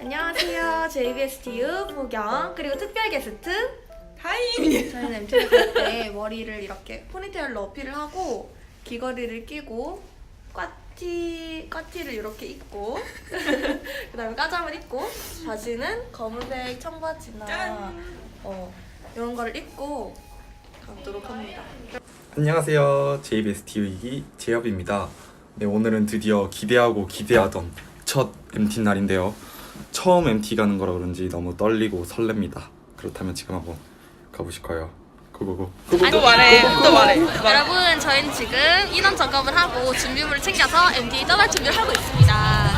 안녕하세요. JBS TU 보경 그리고 특별 게스트 타임. 저희는 MT를 갈때 머리를 이렇게 포니테일로 어필을 하고 귀걸이를 끼고 꽈티 꽈티를 이렇게 입고 그다음에 까잠을 입고 바지는 검은색 청바지나 어, 이런 거를 입고 가도록 합니다. 안녕하세요. JBS TU이기 재엽입니다. 네, 오늘은 드디어 기대하고 기대하던 첫 MT 날인데요. 처음 MT 가는 거라 그런지 너무 떨리고 설렙니다. 그렇다면 지금 한번 가보실까요? 고고고. 또 말해. 또 말해. 여러분 저희는 지금 인원 점검을 하고 준비물을 챙겨서 MT 떠날 준비를 하고 있습니다.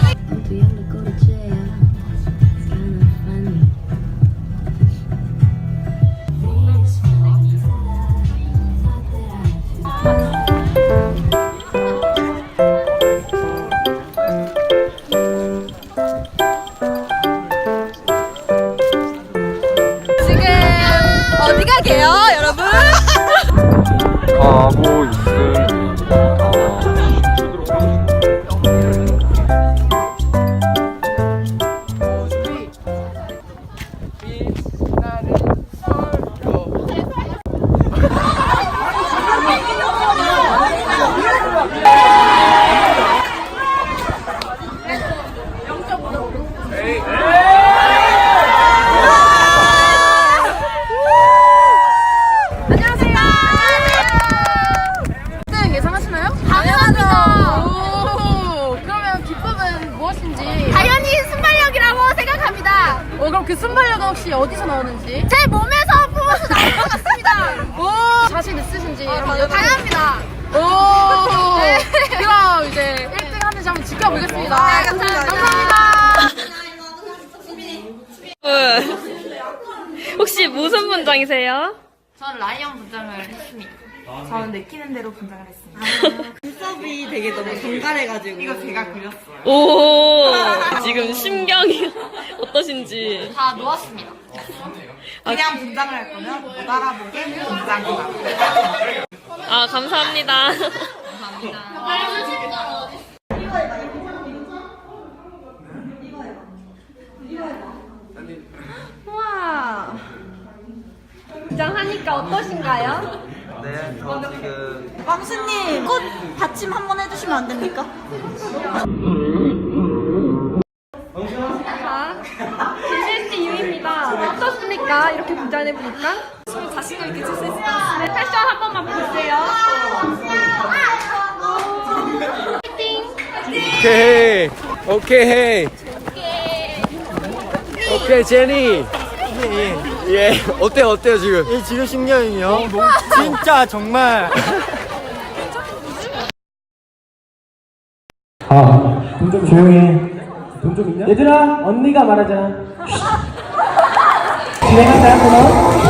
무엇인지? 당연히 순발력이라고 생각합니다. 어, 그럼 그 순발력은 혹시 어디서 나오는지? 제 몸에서 뿜어서 나올 것 같습니다. 오, 자신 있으신지? 당연합니다. 오, 그럼 이제 1등 하는지 한번 지켜보겠습니다. 감사합니다. 혹시 무슨 분장이세요? 저는 라이언 분장을 했습니다. 저는 내키는 대로 분장을 했습니다. 눈썹이 되게 너무 정갈해가지고 이거 제가 그렸어요. 오 지금 심경이 어떠신지 다 놓았습니다. 그냥 분장을 할 거면 못 알아보게 분장이다. 아 감사합니다 우와. 분장하니까 어떠신가요? 네, 저 지금 왕수님 꽃 받침 한 번 해주시면 안 됩니까? 자, JBS 유입니다. 어떻습니까? 이렇게 분장해보니까? 자신감 있게 줄수 있을 것 같습니다. 네, 패션 한 번만 보세요. 오케이 오케이 오케이 제니 예 어때요 어때요 지금? 예 지금 신경이요. 진짜 정말. 아돈좀 조용히 돈좀 있냐? 얘들아 언니가 말하잖아 진행한다 한번